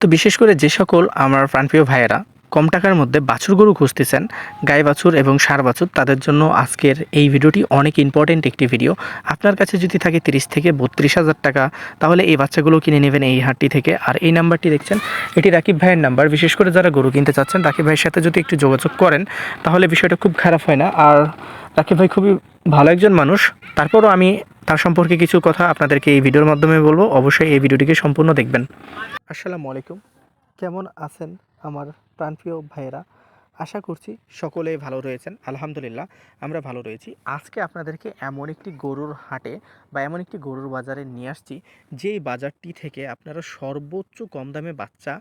তো বিশেষ করে যে সকল আমার প্রাণপ্রিয় ভাইয়েরা কম টাকার মধ্যে বাছুর গরু খুঁজতেছেন, গাই বাছুর এবং সার বাছুর, তাদের জন্য আজকের এই ভিডিওটি অনেক ইম্পর্টেন্ট একটি ভিডিও আপনার কাছে যদি থাকে তিরিশ থেকে বত্রিশ হাজার টাকা, তাহলে এই বাচ্চাগুলো কিনে নেবেন এই হাটটি থেকে। আর এই নাম্বারটি দেখছেন, এটি রাকিব ভাইয়ের নাম্বার। বিশেষ করে যারা গরু কিনতে চাচ্ছেন, রাকিব ভাইয়ের সাথে যদি একটু যোগাযোগ করেন, তাহলে বিষয়টা খুব খারাপ হয় না। আর রাকিব ভাই খুবই ভালো একজন মানুষ। তারপরও আমি তার সম্পর্কে কিছু কথা আপনাদেরকে এই ভিডিওর মাধ্যমে বলব। অবশ্যই এই ভিডিওটিকে সম্পূর্ণ দেখবেন। আসসালামু আলাইকুম। কেমন আছেন আমার প্রাণপ্রিয় ভাইয়েরা? আশা করছি সকলেই ভালো রয়েছেন। আলহামদুলিল্লাহ, আমরা ভালো রয়েছি। আজকে আপনাদেরকে এমন একটি গরুর হাটে বা এমন একটি গরুর বাজারে নিয়ে আসছি, যেই বাজারটি থেকে আপনারা সর্বোচ্চ কম দামে বাচ্চা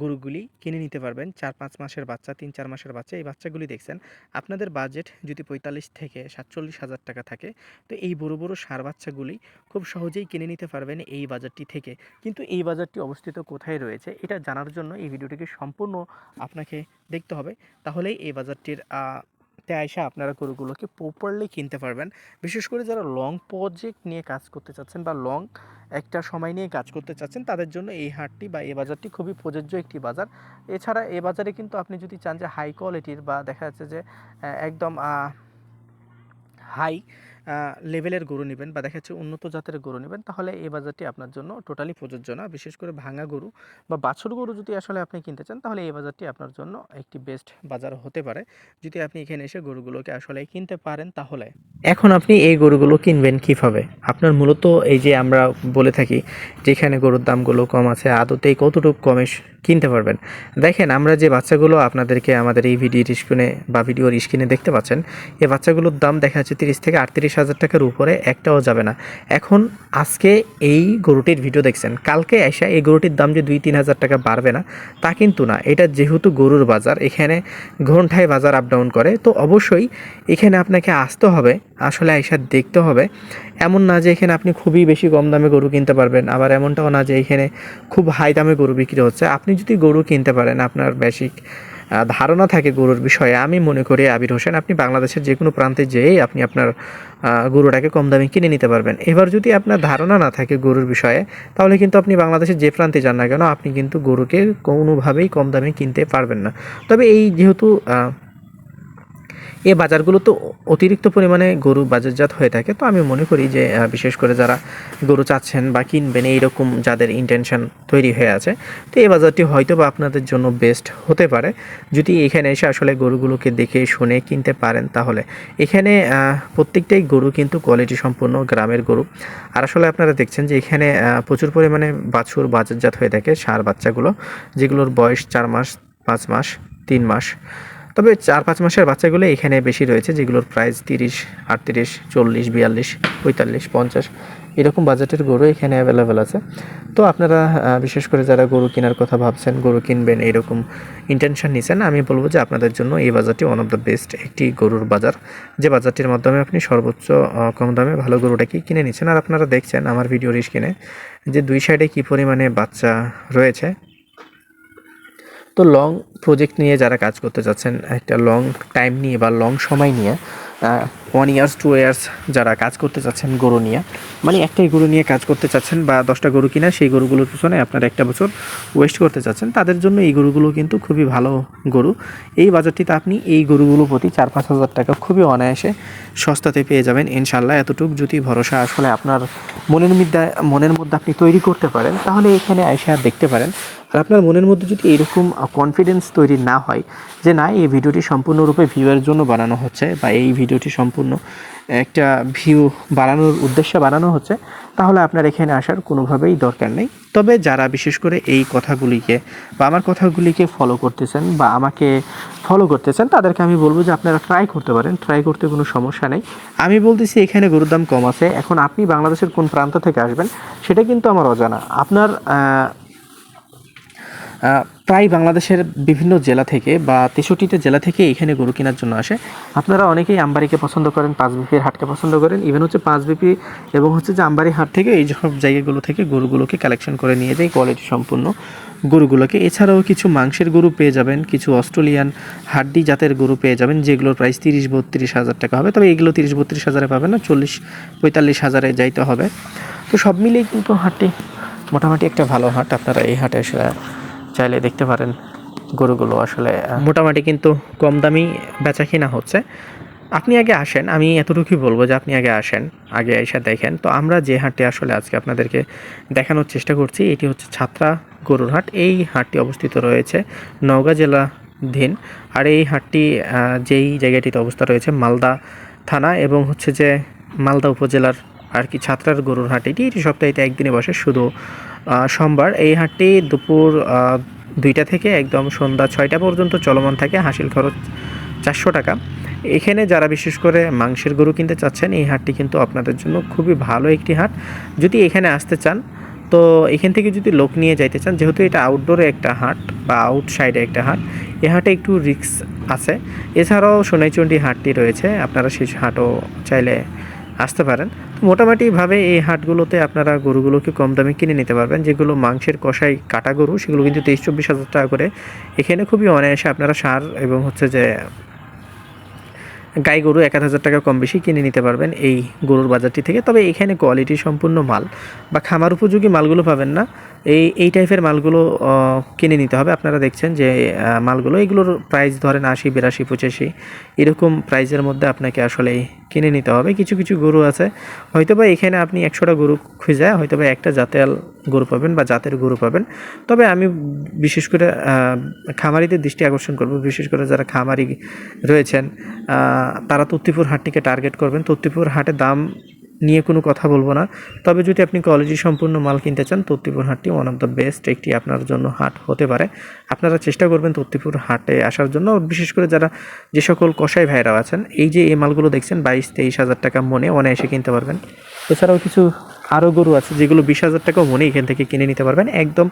গরুগুলি কিনে নিতে পারবেন। চার, পাঁচ মাসের বাচ্চা, তিন, চার মাসের বাচ্চা। এই বাচ্চাগুলি দেখছেন, আপনাদের বাজেট যদি পঁয়তাল্লিশ থেকে সাতচল্লিশ হাজার টাকা থাকে, তো এই বড় বড় সার বাচ্চাগুলি খুব সহজেই কিনে নিতে পারবেন এই বাজারটি থেকে। কিন্তু এই বাজারটি অবস্থিত কোথায় রয়েছে, এটা জানার জন্য এই ভিডিওটিকে সম্পূর্ণ আপনাকে দেখতে হবে। তাহলেই এই বাজারটির তে আইসা আপনারা গরুগুলোকে প্রপারলি কিনতে পারবেন। বিশেষ করে যারা লং প্রজেক্ট নিয়ে কাজ করতে চাচ্ছেন বা লং একটা সময় নিয়ে কাজ করতে চাচ্ছেন, তাদের জন্য এই হাটটি বা এই বাজারটি খুবই প্রযোজ্য একটি বাজার। এছাড়া এ বাজারে কিন্তু আপনি যদি চান যে হাই কোয়ালিটির বা দেখা যাচ্ছে যে একদম হাই লেভেলের গরু নেবেন বা দেখা যাচ্ছে উন্নত জাতের গরু নেবেন, তাহলে এই বাজারটি আপনার জন্য টোটালি প্রযোজ্য না। বিশেষ করে ভাঙা গরু বা বাছুর গরু যদি আসলে আপনি কিনতে চান, তাহলে এই বাজারটি আপনার জন্য একটি বেস্ট বাজার হতে পারে। যদি আপনি এখানে এসে গরুগুলোকে আসলে কিনতে পারেন, তাহলে। এখন আপনি এই গরুগুলো কিনবেন কীভাবে? আপনার মূলত এই যে আমরা বলে থাকি, যেখানে গরুর দামগুলো কম আছে, আদতেই কতটুকু কমে কিনতে পারবেন। দেখেন, আমরা যে বাচ্চাগুলো আপনাদেরকে আমাদের এই ভিডিওর স্ক্রিনে বা ভিডিওর স্ক্রিনে দেখতে পাচ্ছেন এই বাচ্চাগুলোর দাম দেখা যাচ্ছে তিরিশ থেকে আটত্রিশ হাজার টাকার উপরে একটাও যাবে না। এখন আজকে এই গরুটির ভিডিও দেখছেন, কালকে এসে এই গরুটির দাম যে দুই তিন হাজার টাকা বাড়বে না, তা কিন্তু না। এটা যেহেতু গরুর বাজার, এখানে ঘন্টায় বাজার আপ ডাউন করে, তো অবশ্যই এখানে আপনাকে আসতে হবে, আসলে আইসা দেখতে হবে। এমন না যে এখানে আপনি খুবই বেশি কম দামে গরু কিনতে পারবেন, আবার এমনটাও না যে এখানে খুব হাই দামে গরু বিক্রি হচ্ছে। আপনি যদি গরু কিনতে পারেন, আপনার বেসিক ধারণা থাকে গরুর বিষয়ে, আমি মনে করি আবির হোসেন, আপনি বাংলাদেশের যে কোনো প্রান্তে যেয়েই আপনি আপনার গরুটাকে কম দামে কিনে নিতে পারবেন। এবার যদি আপনার ধারণা না থাকে গরুর বিষয়ে, তাহলে কিন্তু আপনি বাংলাদেশের যে প্রান্তে যান না কেন, আপনি কিন্তু গরুকে কোনোভাবেই কম দামে কিনতে পারবেন না। তবে এই যেহেতু এই বাজারগুলো তো অতিরিক্ত পরিমাণে গরু বাজারজাত হয়ে থাকে। তো আমি মনে করি যে বিশেষ করে যারা গরু চাচ্ছেন বা কিনবেন, এইরকম যাদের ইন্টেনশন তৈরি হয়ে আছে, তো এই বাজারটি হয়তো বা আপনাদের জন্য বেস্ট হতে পারে। যদি এখানে এসে আসলে গরুগুলোকে দেখে শুনে কিনতে পারেন, তাহলে এখানে প্রত্যেকটাই গরু কিন্তু কোয়ালিটি সম্পূর্ণ গ্রামের গরু। আর আসলে আপনারা দেখছেন যে, এখানে প্রচুর পরিমাণে বাছুর বাজারজাত হয়ে থাকে, সার বাচ্চাগুলো, যেগুলোর বয়স চার মাস, পাঁচ মাস, তিন মাস। তবে চার পাঁচ মাসের বাচ্চাগুলো এখানে বেশি রয়েছে, যেগুলোর প্রাইস তিরিশ, আটত্রিশ, চল্লিশ, বিয়াল্লিশ, পঁয়তাল্লিশ, পঞ্চাশ, এরকম বাজেটের গরু এখানে অ্যাভেলেবেল আছে। তো আপনারা বিশেষ করে যারা গরু কেনার কথা ভাবছেন, গরু কিনবেন এইরকম ইন্টেনশন নিছেন, আমি বলব যে আপনাদের জন্য এই বাজারটি ওয়ান অফ দ্য বেস্ট একটি গরুর বাজার। যে বাজারটির মাধ্যমে আপনি সর্বোচ্চ কম দামে ভালো গরুটাকে কিনে নিচ্ছেন আর আপনারা দেখছেন আমার ভিডিও রিস কিনে যে দুই সাইডে কী পরিমাণে বাচ্চা রয়েছে তো লং প্রজেক্ট নিয়ে যারা কাজ করতে চাচ্ছেন, একটা লং টাইম নিয়ে বা লং সময় নিয়ে ওয়ান ইয়ার্স টু ইয়ার্স যারা কাজ করতে চাচ্ছেন গরু নিয়ে। মানে একটাই গরু নিয়ে কাজ করতে চাচ্ছেন বা দশটা গরু কিনা সেই গরুগুলোর পিছনে আপনার একটা বছর ওয়েস্ট করতে চাচ্ছেন, তাদের জন্য এই গরুগুলো কিন্তু খুবই ভালো গরু। এই বাজারটিতে আপনি এই গরুগুলো প্রতি চার পাঁচ হাজার টাকা খুবই অনায়াসে সস্তাতে পেয়ে যাবেন ইনশাল্লাহ এতটুকু যদি ভরসা আসলে আপনার মনের মধ্যে মনের মধ্যে আপনি তৈরি করতে পারেন, তাহলে এখানে এসে আর দেখতে পারেন। আর আপনার মনের মধ্যে যদি এরকম কনফিডেন্স তৈরি না হয় যে না, এই ভিডিওটি সম্পূর্ণরূপে ভিউয়ের জন্য বানানো হচ্ছে বা এই ভিডিওটি সম্পূর্ণ একটা ভিউ বাড়ানোর উদ্দেশ্যে বানানো হচ্ছে, তাহলে আপনার এখানে আসার কোনোভাবেই দরকার নেই। তবে যারা বিশেষ করে এই কথাগুলিকে বা আমার কথাগুলিকে ফলো করতেছেন বা আমাকে ফলো করতেছেন, তাদেরকে আমি বলব যে আপনারা ট্রাই করতে পারেন। ট্রাই করতে কোনো সমস্যা নেই। আমি বলতেছি, এখানে গরুর দাম কম আছে। এখন আপনি বাংলাদেশের কোন প্রান্ত থেকে আসবেন, সেটা কিন্তু আমার অজানা। আপনার প্রায় বাংলাদেশের বিভিন্ন জেলা থেকে বা তেষট্টিতে জেলা থেকে এখানে গরু কেনার জন্য আসে। আপনারা অনেকেই আমবাড়িকে পছন্দ করেন পাঁচ বিপির হাটকে পছন্দ করেন। ইভেন হচ্ছে পাঁচ বিপি এবং হচ্ছে যে আমবাড়ি হাট থেকে এই সব জায়গাগুলো থেকে গরুগুলোকে কালেকশন করে নিয়ে যায় কোয়ালিটি সম্পূর্ণ গরুগুলোকে। এছাড়াও কিছু মাংসের গরু পেয়ে যাবেন, কিছু অস্ট্রেলিয়ান হাড্ডি জাতের গরু পেয়ে যাবেন, যেগুলোর প্রাইস তিরিশ বত্রিশ হাজার টাকা হবে। তবে এগুলো তিরিশ বত্রিশ হাজারে পাবেন না, চল্লিশ পঁয়তাল্লিশ হাজারে যাইতে হবে। তো সব মিলিয়ে কিন্তু হাটটি মোটামুটি একটা ভালো হাট। আপনারা এই হাটে চাইলে দেখতে পারেন গরুগুলো আসলে মোটামুটি কিন্তু কম দামি বেচা কিনা হচ্ছে। আপনি আগে আসেন, আমি এতটুকুই বলব যে আপনি আগে আসেন, আগে এসে দেখেন। তো আমরা যে হাটটি আসলে আজকে আপনাদেরকে দেখানোর চেষ্টা করছি, এটি হচ্ছে ছাত্রা গরুর হাট। এই হাটটি অবস্থিত রয়েছে নওগাঁ জেলাধীন আর এই হাটটি যেই জায়গাটিতে অবস্থা রয়েছে মালদা থানা এবং হচ্ছে যে মালদা উপজেলার আর কি ছাত্রার গরুর হাট, এটি এটি সপ্তাহে একদিনে বসে শুধু সোমবার এই হাটটি দুপুর দুইটা থেকে একদম সন্ধ্যা ছয়টা পর্যন্ত চলমান থাকে। হাসিল খরচ চারশো টাকা। এখানে যারা বিশেষ করে মাংসের গরু কিনতে চাচ্ছেন, এই হাটটি কিন্তু আপনাদের জন্য খুবই ভালো একটি হাট। যদি এখানে আসতে চান, তো এখান থেকে যদি লোক নিয়ে যাইতে চান, যেহেতু এটা আউটডোরে একটা হাট বা আউটসাইডে একটা হাট এই হাটে একটু রিস্ক আছে। এছাড়াও সোনাইচন্ডী হাটটি রয়েছে। আপনারা সেই হাটও চাইলে আসতে পারেন। মোটামুটিভাবে এই হাটগুলোতে আপনারা গরুগুলোকে কম দামে কিনে নিতে পারবেন, যেগুলো মাংসের কষাই কাটা গরু, সেগুলো কিন্তু তেইশ চব্বিশ হাজার টাকা করে। এখানে খুবই অনায়াসে আপনারা সার এবং হচ্ছে যে গাই গরু এক হাজার টাকা কম বেশি কিনে নিতে পারবেন এই গরুর বাজারটি থেকে। তবে এখানে কোয়ালিটি সম্পূর্ণ মাল বা খামার উপযোগী মালগুলো পাবেন না। এই এই টাইপের মালগুলো কিনে নিতে হবে। আপনারা দেখছেন যে মালগুলো, এগুলোর প্রাইস ধরেন আশি, বিরাশি, পঁচাশি, এরকম প্রাইসের মধ্যে আপনাকে আসলে কিনে নিতে হবে। কিছু কিছু গরু আছে। হয়তোবা এখানে আপনি একশোটা গরু খুঁজে, হয়তোবা একটা জাতের গরু পাবেন বা জাতের গরু পাবেন। তবে আমি বিশেষ করে খামারিদের দৃষ্টি আকর্ষণ করব। বিশেষ করে যারা খামারি রয়েছেন তারা তত্তিপুর হাটটিকে টার্গেট করবেন। তত্তিপুর হাটে দাম নিয়ে কোনো কথা বলব না। তবে যদি আপনি কোয়ালিটি সম্পূর্ণ মাল কিনতে চান তত্তিপুর হাটটি ওয়ান অফ দ্য বেস্ট একটি আপনার জন্য হাট হতে পারে। আপনারা চেষ্টা করবেন তত্তিপুর হাটে আসার জন্য। বিশেষ করে যারা যে সকল কষাই ভাইরা আছেন, এই যে এই মালগুলো দেখছেন, বাইশ, তেইশ হাজার টাকা মনে অনায়াসে কিনতে পারবেন। এছাড়াও কিছু আরও গরু আছে, যেগুলো বিশ হাজার টাকাও মনে এখান থেকে কিনে নিতে পারবেন। একদম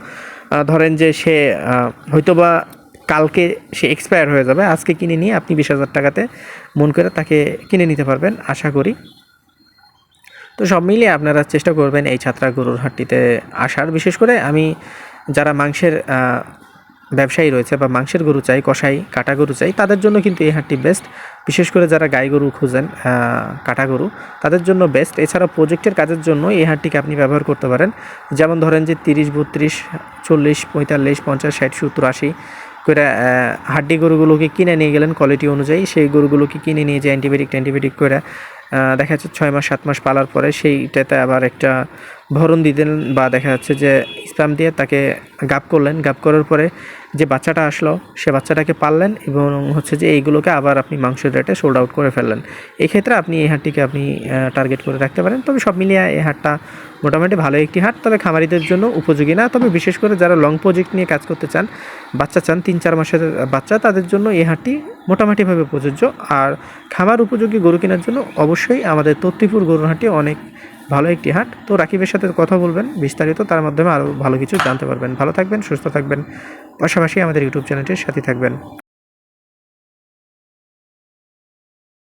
ধরেন যে সে হয়তোবা কালকে সে এক্সপায়ার হয়ে যাবে, আজকে কিনে নিয়ে আপনি বিশ হাজার টাকাতে মন করে তাকে কিনে নিতে পারবেন। আশা করি তো সব মিলিয়ে আপনারা চেষ্টা করবেন এই ছাত্রা গরুর হাটটিতে আসার। বিশেষ করে আমি যারা মাংসের ব্যবসায়ী রয়েছে বা মাংসের গরু চাই কষাই কাটা গরু চাই, তাদের জন্য কিন্তু এই হাটটি বেস্ট বিশেষ করে যারা গাই গরু খুঁজেন কাটা গরু, তাদের জন্য বেস্ট এছাড়া প্রজেক্টের কাজের জন্য এই হাটটিকে আপনি ব্যবহার করতে পারেন। যেমন ধরেন যে তিরিশ, বত্রিশ, চল্লিশ, পঁয়তাল্লিশ, পঞ্চাশ, ষাট, সত্তর, আশি করে হাড্ডি গরুগুলোকে কিনে নিয়ে গেলেন কোয়ালিটি অনুযায়ী। সেই গরুগুলোকে কিনে নিয়ে যে অ্যান্টিবায়োটিক অ্যান্টিবায়োটিক করে দেখা যাচ্ছে ছয় মাস, সাত মাস পালার পরে সেইটাতে আবার একটা ভরণ দিতেন বা দেখা যাচ্ছে যে স্প্যাম দিয়ে তাকে গাপ করলেন। গাপ করার পরে যে বাচ্চাটা আসলো, সে বাচ্চাটাকে পাললেন এবং হচ্ছে যে এইগুলোকে আবার আপনি মাংসের রেটে সোল্ড আউট করে ফেললেন। এই ক্ষেত্রে আপনি এই হাটটিকে আপনি টার্গেট করে রাখতে পারেন। তবে সব মিলিয়ে এই হাটটা মোটামুটি ভালো একটি হাট। তবে খামারিদের জন্য উপযোগী না। তবে বিশেষ করে যারা লং প্রজেক্ট নিয়ে কাজ করতে চান, বাচ্চা চান, তিন চার মাসের বাচ্চা, তাদের জন্য এই হাটটি মোটামুটিভাবে প্রযোজ্য। আর খামার উপযোগী গরু কেনার জন্য অবশ্যই আমাদের তত্তিপুর গরুর হাটটি অনেক ভালো একটি হাট। তো রাকিবের সাথে কথা বলবেন বিস্তারিত, তার মাধ্যমে আরও ভালো কিছু জানতে পারবেন। ভালো থাকবেন, সুস্থ থাকবেন। পাশাপাশি আমাদের ইউটিউব চ্যানেলটির সাথে থাকবেন।